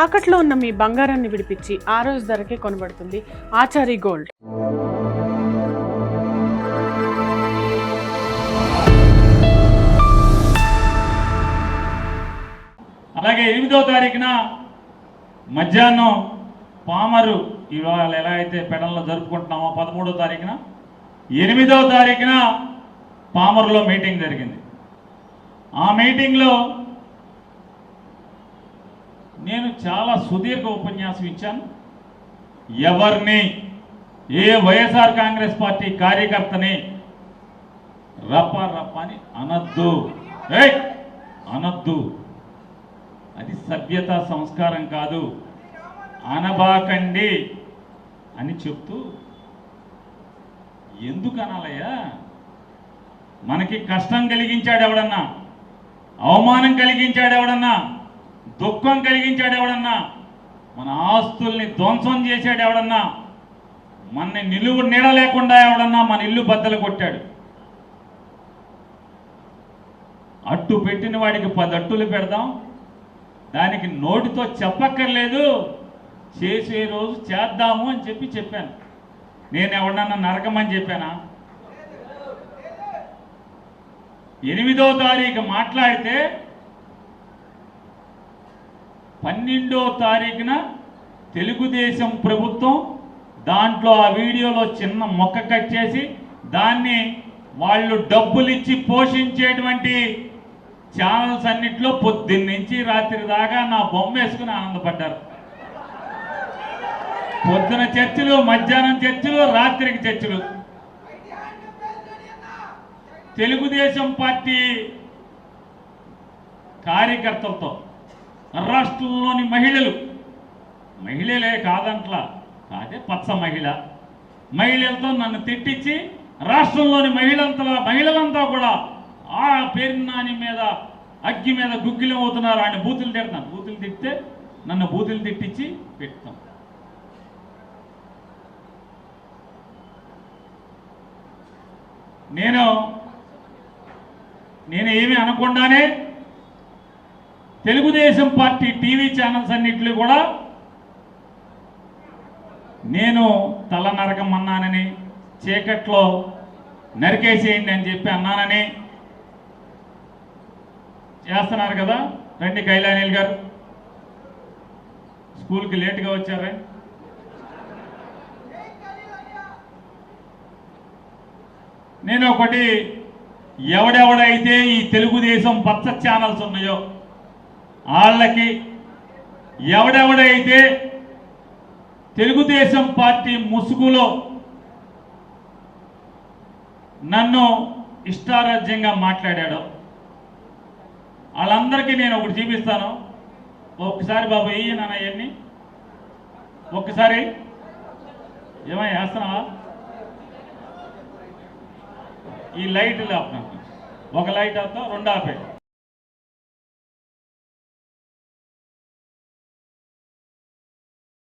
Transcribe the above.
తాకట్లో ఉన్న మీ బంగారాన్ని విడిపించి ఆ రోజు ధరకే కొనబడుతుంది ఆచారి గోల్డ్. అలాగే ఎనిమిదో తారీఖున మధ్యాహ్నం పామరు ఇవాళ ఎలా అయితే పెడల్లో జరుపుకుంటున్నామో పదమూడో తారీఖున ఎనిమిదో తారీఖున పామరులో మీటింగ్ జరిగింది. ఆ మీటింగ్లో నేను చాలా సుదీర్ఘ ఉపన్యాసం ఇచ్చాను. ఎవరిని ఏ వైఎస్ఆర్ కాంగ్రెస్ పార్టీ కార్యకర్తని రప్ప రప్ప అని అనద్దు. అనద్దు. అది సభ్యత సంస్కారం కాదు. అనబాకండి అని చెప్తూ ఎందుకు అనాలయ్యా? మనకి కష్టం కలిగించాడు ఎవడన్నా అవమానం కలిగించాడు ఎవడన్నా దుఃఖం కలిగించాడు ఎవడన్నా? మన ఆస్తుల్ని ధ్వంసం చేశాడు ఎవడన్నా? మన నిలువు నీడ లేకుండా ఎవడన్నా మన ఇల్లు బద్దలు కొట్టాడు. అట్టు పెట్టిన వాడికి పది అట్టులు పెడదాం. దానికి నోటితో చెప్పక్కర్లేదు. చేసే రోజు చేద్దాము అని చెప్పి చెప్పాను. నేను ఎవడన్నా నరకమని చెప్పానా? ఎనిమిదో తారీఖు మాట్లాడితే పన్నెండో తారీఖున తెలుగుదేశం ప్రభుత్వం దాంట్లో ఆ వీడియోలో చిన్న మొక్క కట్ చేసి దాన్ని వాళ్ళు డబ్బులు ఇచ్చి పోషించేటువంటి ఛానల్స్ అన్నింటిలో పొద్దున్న నుంచి రాత్రి దాకా నా బొమ్మ వేసుకుని ఆనందపడ్డారు. పొద్దున చర్చలు మధ్యాహ్నం చర్చలు రాత్రికి చర్చలు. తెలుగుదేశం పార్టీ కార్యకర్తలతో రాష్ట్రంలోని మహిళలు. మహిళలే కాదంట్లా. కాదే పచ్చ మహిళ. మహిళలతో నన్ను తిట్టించి రాష్ట్రంలోని మహిళంతా మహిళలంతా కూడా ఆ పేరు నాని మీద అగ్గి మీద గుగ్గిలం అవుతున్నారు. ఆయన బూతులు తిడతాను బూతులు తిడితే నన్ను బూతులు తిట్టించి పెడతాం. నేను నేను ఏమి అనకుండానే తెలుగుదేశం పార్టీ టీవీ ఛానల్స్ అన్నింటిలో కూడా నేను తల నరకం అన్నానని చీకట్లో నరికేసేయండి అని చెప్పి అన్నానని చేస్తున్నారు కదా రండి కైలానీల్ గారు. స్కూల్కి లేట్గా వచ్చారే? నేను ఒకటి ఎవడెవడైతే ఈ తెలుగుదేశం పచ్చ ఛానల్స్ ఉన్నాయో వాళ్ళకి ఎవడెవడైతే తెలుగుదేశం పార్టీ ముసుగులో నన్ను ఇష్టారాజ్యంగా మాట్లాడాడు వాళ్ళందరికీ నేను ఒకటి చూపిస్తాను. ఒక్కసారి బాబు వెయ్యి నాన్న అవన్నీ ఒక్కసారి. ఏమై వేస్తున్నావా? ఈ లైట్ ఆపుతాను ఒక లైట్ ఆపుతాం రెండు ఆపే